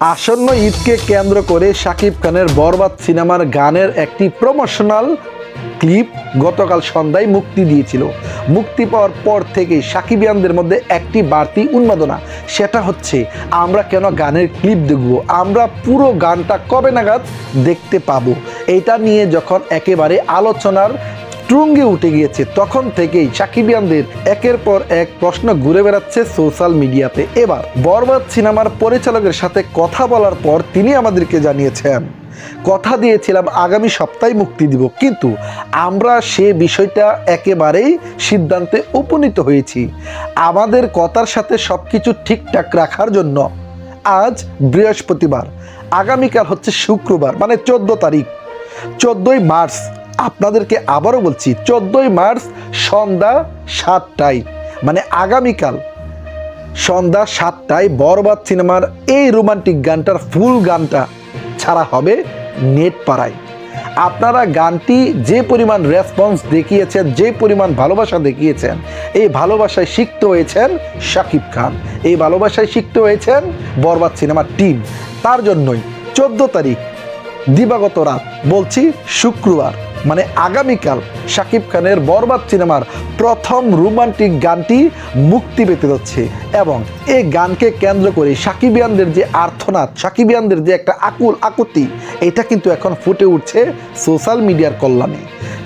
আসন্ন ঈদকে কেন্দ্র করে শাকিব খানের বরবাদ সিনেমার গানের একটি প্রমোশনাল ক্লিপ গতকাল সন্ধ্যায় মুক্তি দিয়েছিল। মুক্তি পাওয়ার পর থেকেই সাকিবিয়ানদের মধ্যে একটি বাড়তি উন্মাদনা। সেটা হচ্ছে, আমরা কেন গানের ক্লিপ দেখব? আমরা পুরো গানটা কবে নাগাদ দেখতে পাবো? এটা নিয়ে যখন একেবারে আলোচনার ট্রুঙ্গে উঠে গিয়েছে। তখন থেকেই সাকিবিয়ানদের একের পর এক প্রশ্ন ঘুরে বেড়াচ্ছে সোশ্যাল মিডিয়াতে। এবার বরবাদ সিনেমার পরিচালকের সাথে কথা বলার পর তিনি আমাদেরকে জানিয়েছেন, কথা দিয়েছিলাম আগামী সপ্তাহে মুক্তি দিব, কিন্তু আমরা সে বিষয়টা একেবারেই সিদ্ধান্তে উপনীত হয়েছি। আমাদের কথার সাথে সব কিছু ঠিকঠাক রাখার জন্য আজ বৃহস্পতিবার, আগামীকাল হচ্ছে শুক্রবার মানে চোদ্দ তারিখ। চোদ্দোই মার্চ আপনাদেরকে আবারও বলছি, চোদ্দোই মার্চ সন্ধ্যা সাতটায় মানে আগামীকাল সন্ধ্যা সাতটায় বরবাদ সিনেমার এই রোমান্টিক গানটার ফুল গানটা ছাড়া হবে নেট পাড়ায় আপনারা গানটি যে পরিমাণ রেসপন্স দেখিয়েছেন, যে পরিমাণ ভালোবাসা দেখিয়েছেন, এই ভালোবাসায় শিখতে হয়েছেন শাকিব খান, এই ভালোবাসায় শিখতে হয়েছেন বরবাদ সিনেমার টিম। তার জন্যই চোদ্দ তারিখ দিবাগত রাত, বলছি শুক্রবার। মানে আগামীকাল শাকিব খানের বরবাদ সিনেমার প্রথম রোমান্টিক গানটি মুক্তি পেতে যাচ্ছে এবং এই গানকে কেন্দ্র করে সাকিবিয়ানদের যে আর্থনাদ সাকিবিয়ানদের যে একটা আকুল আকুতি, এটা কিন্তু এখন ফুটে উঠছে সোশ্যাল মিডিয়ার কল্যাণে।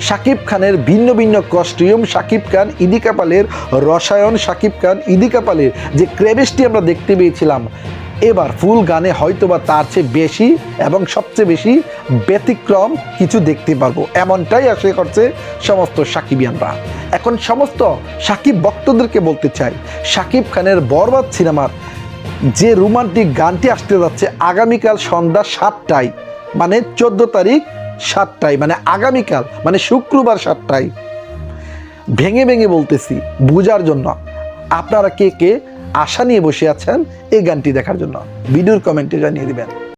শাকিব খানের ভিন্ন ভিন্ন কস্টিউম শাকিব খান ইদি কাপালের রসায়ন, শাকিব খান ইদি কাপালের যে ক্রেবেশটি আমরা দেখতে পেয়েছিলাম এবার ফুল গানে হয়তোবা তার চেয়ে বেশি এবং সবচেয়ে বেশি ব্যতিক্রম কিছু দেখতে পারব এমনটাই আশা করছে সমস্ত সাকিবিয়ানরা। এখন সমস্ত সাকিব ভক্তদেরকে বলতে চাই, সাকিব খানের বরবাদ সিনেমার যে রোমান্টিক গানটি আসতে যাচ্ছে আগামীকাল সন্ধ্যা সাতটায় মানে চোদ্দ তারিখ সাতটায় মানে আগামীকাল মানে শুক্রবার সাতটায়। ভেঙে ভেঙে বলতেছি, বোঝার জন্য। আপনারা কে কে আশা নিয়ে বসে আছেন এই গানটি দেখার জন্য। ভিডিওর কমেন্টে জানিয়ে দিবেন।